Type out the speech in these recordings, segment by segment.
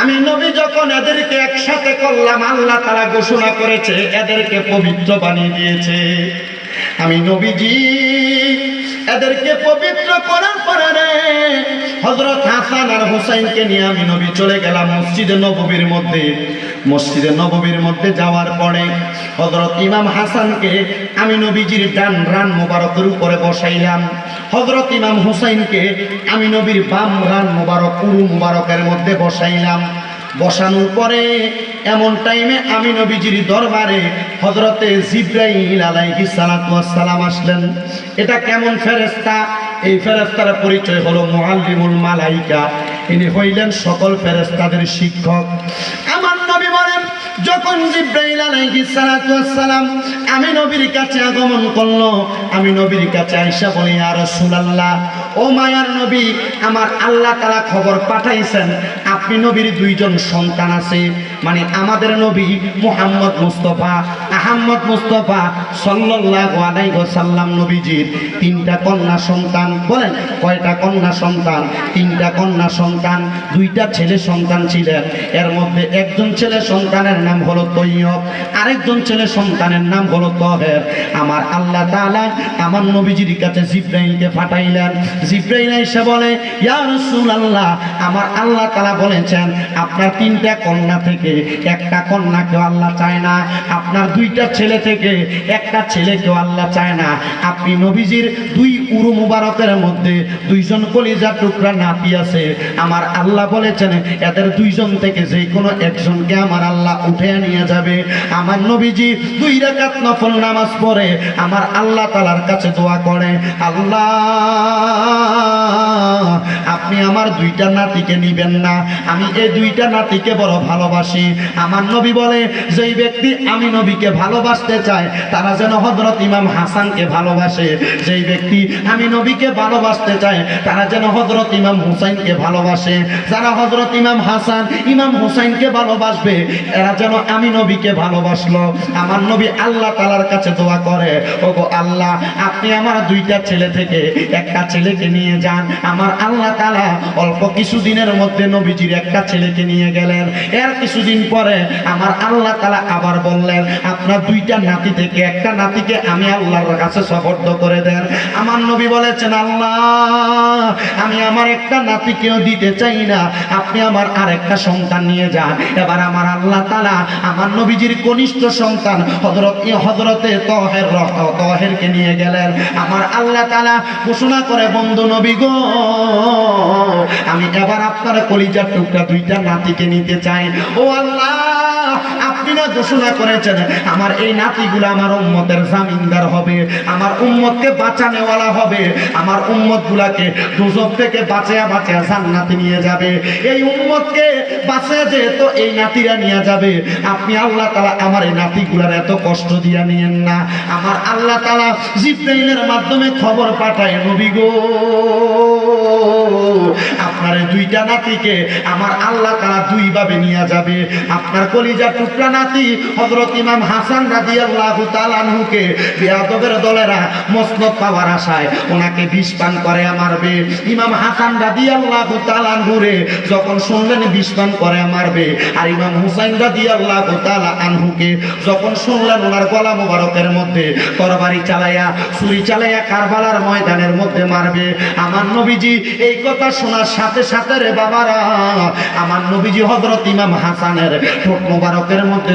আমি নবী যখন এদেরকে একসাথে করলাম, আল্লাহ তারা ঘোষণা করেছে, এদেরকে পবিত্র বানিয়ে দিয়েছে। আমি নবীজি, এদেরকে পবিত্র করার পরে হজরত হাসান আর হুসাইনকে নিয়ে আমি নবী চলে গেলাম মসজিদে নববীর মধ্যে। মসজিদে নববীর মধ্যে যাওয়ার পরে হজরত ইমাম হাসানকে আমি নবীজির ডান রান মোবারকের উপরে বসাইলাম। হজরত ইমাম হুসাইনকে আমি নবীর বাম রান মোবারক, উরু মোবারকের মধ্যে বসাইলাম। বসানোর পরে এমন টাইমে আমি নবীজির দরবারে হজরতে জিব্রাইল আলাইহি সালাম আসলেন। এটা কেমন ফেরেশতা? এই ফেরেশতার পরিচয় হলো মুআল্লিমুল মালাইকা। ইনি হইলেন সকল ফেরেশতাদের শিক্ষক। যখন জিব্রাইল আলাইহিস সালাতু সালাম আমি নবীর কাছে আগমন করল, আমি নবীর কাছে আয়েশা বলি, ইয়া রাসূলুল্লাহ, ও মায়ার নবী, আমার আল্লাহ তাআলা খবর পাঠাইছেন আপনি নবীর দুইজন সন্তান আছে মানে আমাদের নবী মুহাম্মদ মুস্তফা, আহম্মদ মুস্তফা সাল্লাল্লাহু আলাইহি ওয়াসাল্লাম নবীজির তিনটা কন্যা সন্তান, বলেন কয়টা কন্যা সন্তান? তিনটা কন্যা সন্তান, দুইটা ছেলে সন্তান ছিলেন। এর মধ্যে একজন ছেলে সন্তানের নাম হলো তৈয়ব, আরেকজন ছেলে সন্তানের নাম হলো তহের। আমার আল্লাহ তাআলা আমার নবীজির কাছে জিব্রাইলকে পাঠাইলেন। জিব্রাইল এসে বলে, ইয়া আল্লাহ আমার আল্লাহ তাআলা বলেছেন আপনার তিনটা কন্যা থেকে একটা কন্যাকেও আল্লাহ চায় না, আপনার দুইটা ছেলে থেকে একটা ছেলেকেও আল্লাহ চায় না। আপনি নবীজির দুই উরু মুবারকের মধ্যে দুইজন কলিজার টুকরা নাতি আছে। আমার আল্লাহ বলেছেন, এদের দুইজন থেকে যে কোনো একজনকে আমার আল্লাহ উঠে নিয়ে যাবে। আমার নবীজি দুই রাকাত নফল নামাজ পড়ে, আমার আল্লাহ তালার কাছে দোয়া করে, আল্লাহ, আপনি আমার দুইটা নাতিকে নিবেন না আমি এই দুইটা নাতিকে বড় ভালোবাসি, আমার নবী বলে, যেই ব্যক্তি আমি নবীকে ভালোবাসতে চায়, তারা যেন হজরত ইমাম হাসানকে ভালোবাসে। যেই ব্যক্তি আমি নবীকে ভালোবাসতে চায়, তারা যেন হজরত ইমাম হুসাইনকে ভালোবাসে। যারা হজরত ইমাম হাসান, ইমাম হুসাইনকে ভালোবাসবে, এরা যেন আমি নবীকে ভালোবাসলো। আমার নবী আল্লাহ তালার কাছে দোয়া করে, ওগো আল্লাহ, আপনি আমার দুইটা ছেলে থেকে একটা ছেলেকে নিয়ে যান। আমার আল্লাহ তালা অল্প কিছুদিনের মধ্যে নবীজির একটা ছেলেকে নিয়ে গেলেন। এর কিছুদিন পরে আমার আল্লাহ তালা আবার বললেন, আপনার দুইটা নাতি থেকে একটা নাতিকে আমি আল্লাহর কাছে সফর্দ করে দেন। আমার নবী বলেছেন, আল্লাহ, আমি আমার একটা নাতিকেও দিতে চাই না। আপনি আমার আরেকটা সন্তান নিয়ে যান। এবার আমার আল্লাহ তালা আমার নবীজির কনিষ্ঠ সন্তান হজরত হজরতে তহের তহেরকে নিয়ে গেলেন। আমার আল্লাহ তালা ঘোষণা করে, বন্ধু নবী গো, আমি এবার আপনার কলিজার টুকরা দুইটা নাতিকে নিতে চাই ও আল্লাহ ঘোষণা করেছেন, আমার এই নাতিগুলো আমার উম্মতের জামিনদার হবে, আমার উম্মতকে বাঁচানেওয়ালা হবে, আমার উম্মত গুলাকে দুজক থেকে বাঁচায়া বাঁচায়া জান্নাতে নিয়ে যাবে। এই উম্মতকে বাঁচায়া যেহেতু এই নাতিরা নিয়ে যাবে। আপনি আল্লাহ তালা আমার এই নাতিগুলার এত কষ্ট দিয়া নিয়েন না। আমার আল্লাহ তালা জিব্রাইলের মাধ্যমে খবর পাঠায়, নবী গো, আপনার দুইটা নাতিকে আমার আল্লাহ তালা দুই ভাবে নিয়ে যাবে। আপনার কলিজা টুকরা নাতি হজরত ইমাম হাসান দলেরা পাওয়ার আশায় ওনাকে বিষ পান করে মারবে ইমাম হাসান যখন শুনলেন বিষ পান করে মারবে আর ইমাম হুসাইন যখন শুনলেন ওনার গলা মধ্যে তরবারি ছুরি কারবালার ময়দানের মধ্যে মারবে আমার নবীজি এই কথা শোনার সাথে সাথে রে বাবারা, আমার নবীজি হজরত ইমাম হাসানের ঠোঁট মুবারকের মধ্যে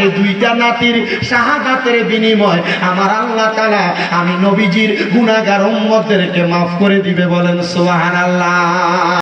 এই দুইটা নাতির শাহাদাতের বিনিময়। আমার আল্লাহ তালা আমি নবীজির গুণাগার উম্মদেরকে মাফ করে দিবে বলেন সোহান আল্লাহ